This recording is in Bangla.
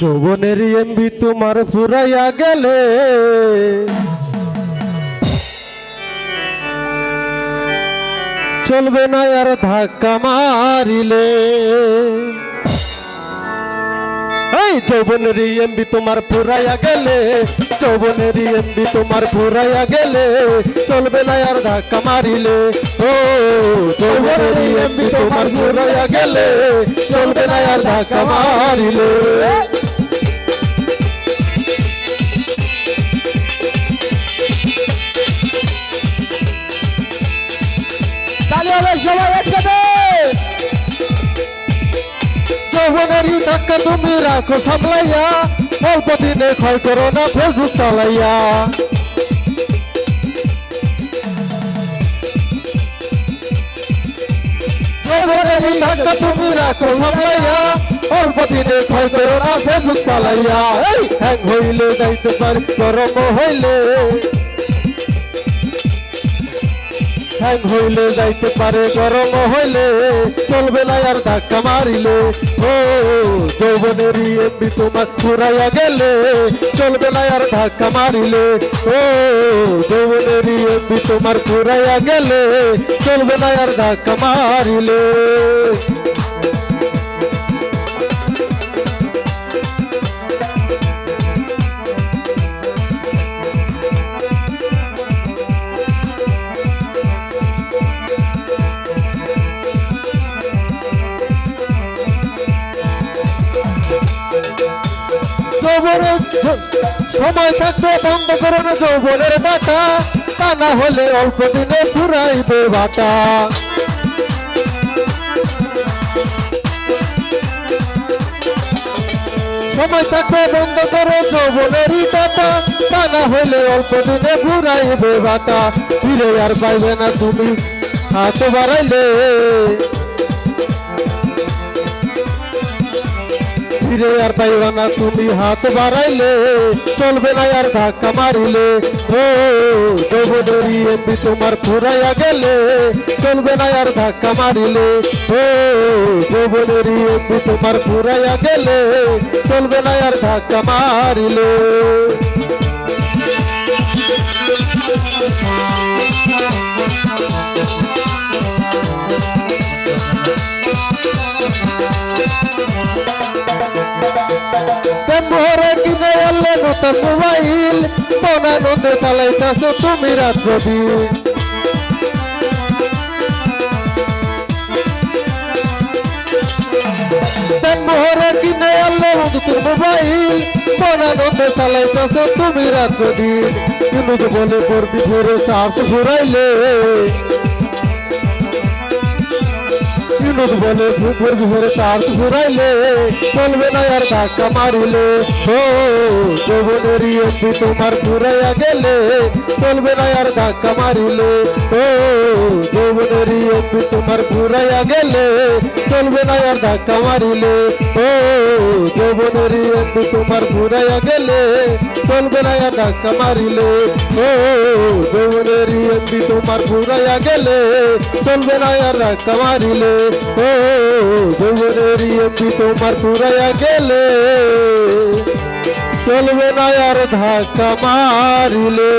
যৌবনের এমবি তোমার ফুরাইয়া গেলে। চলবে না আর ধাক্কা মারিলে। এই যৌবনের এমবি তোমার ফুরাইয়া গেলে, যৌবনের এমবি তোমার ফুরাইয়া গেলে, চলবে না আর ধাক্কা মারিলে। ও, যৌবনের এমবি তোমার ফুরাইয়া গেলে, চলবে না আর ধাক্কা মারিলে। যৌবনেরই ধাক্কা তুমি রাখো সামলাইয়া, অল্প দিনে ক্ষয় করো না, ফেসবুক চালাইয়া। যৌবনেরই ধাক্কা তুমি রাখো সামলাইয়া, অল্প দিনে ক্ষয় করো না, ফেসবুক চালাইয়া। হ্যাং হইলে যাইতে পারি, গরম হইলে। হ্যাং হইলে যাইতে পারে, গরম হইলে চলবে না আর ধাক্কা মারিলে। ও যৌবনের এমবি তোমার ফুরাইয়া গেলে চলবে না আর ধাক্কা মারিলে। ও যৌবনের এমবি তোমার ফুরাইয়া গেলে চলবে না আর ধাক্কা মারিলে। যৌবনের সময় থাকবে বন্ধ করো না যৌবনের বাটা। তা না হলে অল্প দিনে ফুরাইবে বাটা। সময় থাকবে বন্ধ করো যৌবনেরই বাটা। তা না হলে অল্প দিনে ফুরাইবে বাটা। ফিরে আর পাইবে না তুমি। হাত বাড়াইলে ফিরে আর পাইবা না তুমি হাত বাড়াইলে চলবে না আর ধাক্কা মারিলে ও যৌবনেরই এমনি তোমার ফুরাইয়া গেলে চলবে না আর ধাক্কা মারিলে ও যৌবনেরই এমনি তোমার ফুরাইয়া গেলে চলবে না আর ধাক্কা মারিলে মোহরে কিনে আনলে নতুন মোবাইল মনা নন্দে চালাইতেছ তুমি রাত্র দিন মোহরে কিনে আনলে নতুন মোবাইল মনা নন্দে চালাইতেছ তুমি রাত্র দিন কিন্তু বলে পড়বি ঘুরে চার্জ ঘুরাইলে। বিনোদ বলে ঘুর ঘুরে চার্জ ঘুরাইলে চলবে না আর ধাক্কা মারিলে ও যৌবনেরই এমপি তোমার ঘুরাইয়া গেলে চলবে না আর ধাক্কা মারিলে ও যৌবনেরই এমপি তোমার ঘুরাইয়া গেলে চলবে না আর ধাক্কা মারিলে ও যৌবনেরই এমপি তোমার ঘুরাইয়া গেলে না আর ধাক্কা মারিলে, ও যৌবনেরই এমপি তোমার ঘুরাইয়া গেলে চলবে না আর ধাক্কা মারিলে, ও যৌবনেরই এমপি তোমার ঘুরাইয়া গেলে। চলবে না আর ধাক্কা মারিলে।